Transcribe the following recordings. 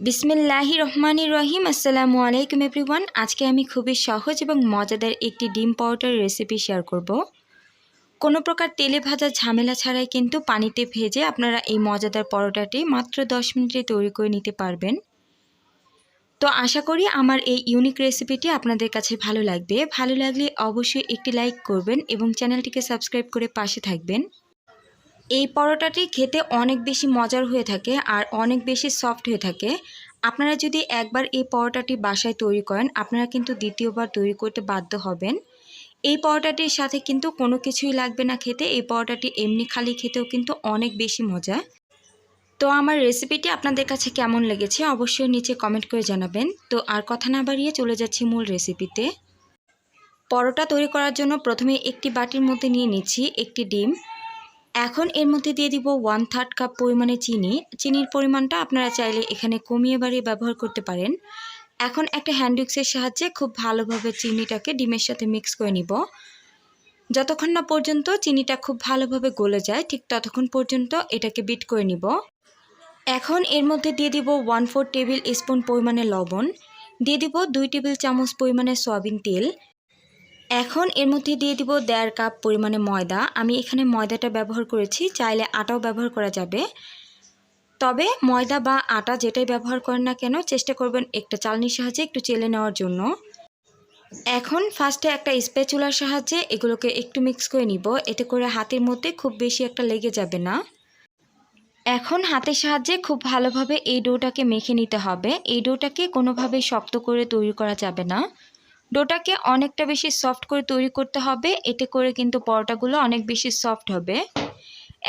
বিসমিল্লাহি রহমানি রহিম, আসসালামু আলাইকুম এভরিওয়ান। আজকে আমি খুবই সহজ এবং মজাদার একটি ডিম পাউডার রেসিপি শেয়ার করব। কোনো প্রকার তেলে ভাজা ঝামেলা ছাড়াই কিন্তু পানিতে ভেজে আপনারা এই মজাদার পরোটাটি মাত্র 10 মিনিটে তৈরি করে নিতে পারবেন। তো আশা করি আমার এই ইউনিক রেসিপিটি আপনাদের কাছে ভালো লাগবে। ভালো লাগলে অবশ্যই একটি লাইক করবেন এবং চ্যানেলটিকে সাবস্ক্রাইব করে পাশে থাকবেন। এই পরোটাটি খেতে অনেক বেশি মজার হয়ে থাকে আর অনেক বেশি সফট হয়ে থাকে। আপনারা যদি একবার এই পরোটাটি বাসায় তৈরি করেন, আপনারা কিন্তু দ্বিতীয়বার তৈরি করতে বাধ্য হবেন। এই পরোটাটির সাথে কিন্তু কোনো কিছুই লাগবে না খেতে, এই পরোটাটি এমনি খালি খেতেও কিন্তু অনেক বেশি মজা। তো আমার রেসিপিটি আপনাদের কাছে কেমন লেগেছে অবশ্যই নিচে কমেন্ট করে জানাবেন। তো আর কথা না বাড়িয়ে চলে যাচ্ছি মূল রেসিপিতে পরোটা তৈরি করার জন্য প্রথমে একটি বাটির মধ্যে নিয়ে নিচ্ছি একটি ডিম। এখন এর মধ্যে দিয়ে দিব ওয়ান থার্ড কাপ পরিমাণে চিনি। চিনির পরিমাণটা আপনারা চাইলে এখানে কমিয়ে বাড়িয়ে ব্যবহার করতে পারেন। এখন একটা হ্যান্ডউক্সের সাহায্যে খুব ভালোভাবে চিনিটাকে ডিমের সাথে মিক্স করে নিব। যতক্ষণ না পর্যন্ত চিনিটা খুব ভালোভাবে গলে যায়, ঠিক ততক্ষণ পর্যন্ত এটাকে বিট করে নিব। এখন এর মধ্যে দিয়ে দিব ওয়ান ফোর টেবিল স্পুন পরিমাণে লবণ। দিয়ে দিব দুই টেবিল চামচ পরিমাণে সয়াবিন তেল। এখন এর মধ্যে দিয়ে দিব দেড় কাপ পরিমাণে ময়দা। আমি এখানে ময়দাটা ব্যবহার করেছি, চাইলে আটাও ব্যবহার করা যাবে। তবে ময়দা বা আটা যেটাই ব্যবহার করেন না কেন, চেষ্টা করবেন একটা চালনির সাহায্যে একটু চেলে নেওয়ার জন্য। এখন ফার্স্টে একটা স্পেচুলার সাহায্যে এগুলোকে একটু মিক্স করে নিব। এতে করে হাতের মধ্যে খুব বেশি একটা লেগে যাবে না। এখন হাতের সাহায্যে খুব ভালোভাবে এই ডোটাকে মেখে নিতে হবে। এই ডোটাকে কোনোভাবে শক্ত করে তৈরি করা যাবে না। ডোটাকে অনেকটা বেশি সফট করে তৈরি করতে হবে। এতে করে কিন্তু পরোটাগুলো অনেক বেশি সফট হবে।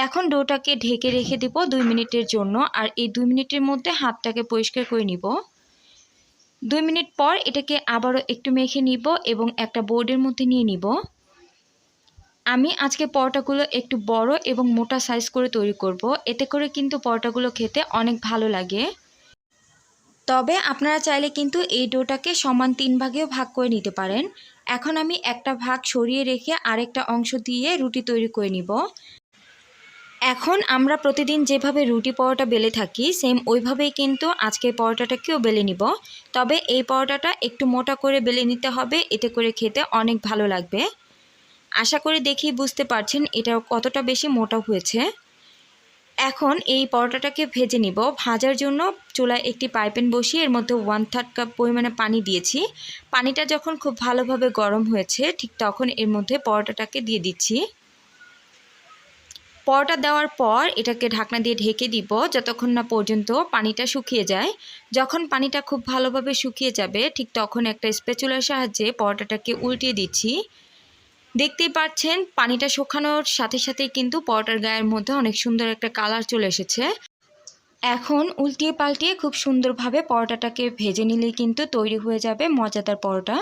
এখন ডোটাকে ঢেকে রেখে দেব দুই মিনিটের জন্য। আর এই দুই মিনিটের মধ্যে হাতটাকে পরিষ্কার করে নিব। দুই মিনিট পর এটাকে আবারও একটু মেখে নিব এবং একটা বোর্ডের মধ্যে নিয়ে নিব। আমি আজকে পরোটাগুলো একটু বড় এবং মোটা সাইজ করে তৈরি করব। এতে করে কিন্তু পরোটাগুলো খেতে অনেক ভালো লাগে। তবে আপনারা চাইলে কিন্তু এই ডোটাকে সমান তিন ভাগেও ভাগ করে নিতে পারেন। এখন আমি একটা ভাগ সরিয়ে রেখে আরেকটা অংশ দিয়ে রুটি তৈরি করে নিব। এখন আমরা প্রতিদিন যেভাবে রুটি পরোটা বেলে থাকি সেম ওইভাবেই কিন্তু আজকের পরোটাটাকেও বেলে নিব। তবে এই পরোটাটা একটু মোটা করে বেলে নিতে হবে, এতে করে খেতে অনেক ভালো লাগবে। আশা করি দেখেই বুঝতে পারছেন এটা কতটা বেশি মোটা হয়েছে। এখন এই পরোটাটাকে ভেজে নিব। ভাজার জন্য চুলায় একটি পাইপেন বসিয়ে এর মধ্যে ওয়ান থার্ড কাপ পরিমাণে পানি দিয়েছি। পানিটা যখন খুব ভালোভাবে গরম হয়েছে, ঠিক তখন এর মধ্যে পরোটাটাকে দিয়ে দিচ্ছি। পরোটা দেওয়ার পর এটাকে ঢাকনা দিয়ে ঢেকে দিব যতক্ষণ না পর্যন্ত পানিটা শুকিয়ে যায়। যখন পানিটা খুব ভালোভাবে শুকিয়ে যাবে, ঠিক তখন একটা স্পেচুলার সাহায্যে পরোটাটাকে উল্টিয়ে দিচ্ছি। দেখতেই পাচ্ছেন, পানিটা শুকানোর সাথে সাথে কিন্তু পরোটার গায়ের মধ্যে অনেক সুন্দর একটা কালার চলে এসেছে। এখন উল্টিয়ে পাল্টিয়ে খুব সুন্দরভাবে পরোটাটাকে ভেজে নিলেই কিন্তু তৈরি হয়ে যাবে মজাদার পরোটা।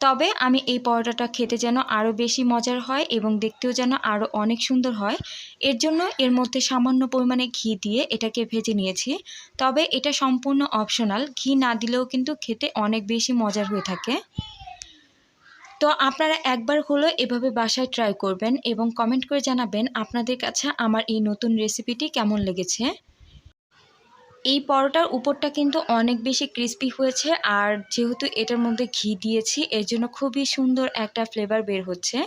তবে আমি এই পরোটাটা খেতে যেন আরও বেশি মজার হয় এবং দেখতেও যেন আরও অনেক সুন্দর হয়, এর জন্য এর মধ্যে সামান্য পরিমাণে ঘি দিয়ে এটাকে ভেজে নিয়েছি। তবে এটা সম্পূর্ণ অপশনাল ঘি না দিলেও কিন্তু খেতে অনেক বেশি মজার হয়ে থাকে। তো আপনারা একবার হলো এভাবে বাসায় ট্রাই করবেন এবং কমেন্ট করে জানাবেন আপনাদের কাছে আমার এই নতুন রেসিপিটি কেমন লেগেছে। এই পরোটার উপরটা কিন্তু অনেক বেশি ক্রিস্পি হয়েছে আর যেহেতু এটার মধ্যে ঘি দিয়েছি, এর জন্য খুবই সুন্দর একটা ফ্লেভার বের হচ্ছে।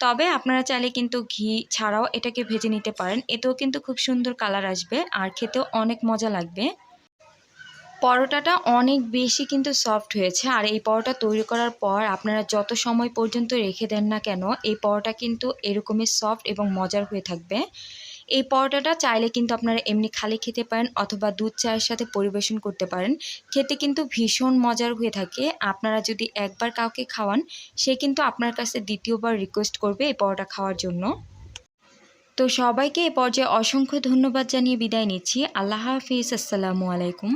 তবে আপনারা চাইলে কিন্তু ঘি ছাড়াও এটাকে ভেজে নিতে পারেন, এতেও কিন্তু খুব সুন্দর কালার আসবে আর খেতেও অনেক মজা লাগবে। পরোটাটা অনেক বেশি কিন্তু সফট হয়েছে। আর এই পরোটা তৈরি করার পর আপনারা যত সময় পর্যন্ত রেখে দেন না কেন, এই পরোটা কিন্তু এরকমই সফট এবং মজার হয়ে থাকবে। এই পরোটাটা চাইলে কিন্তু আপনারা এমনি খালি খেতে পারেন অথবা দুধ চায়ের সাথে পরিবেশন করতে পারেন। খেতে কিন্তু ভীষণ মজার হয়ে থাকে। আপনারা যদি একবার কাউকে খাওয়ান, সে কিন্তু আপনার কাছে দ্বিতীয়বার রিকোয়েস্ট করবে এই পরোটা খাওয়ার জন্য। তো সবাইকে এ পর্যায়ে অসংখ্য ধন্যবাদ জানিয়ে বিদায় নিচ্ছি। আল্লাহ হাফিজ। আসসালামু আলাইকুম।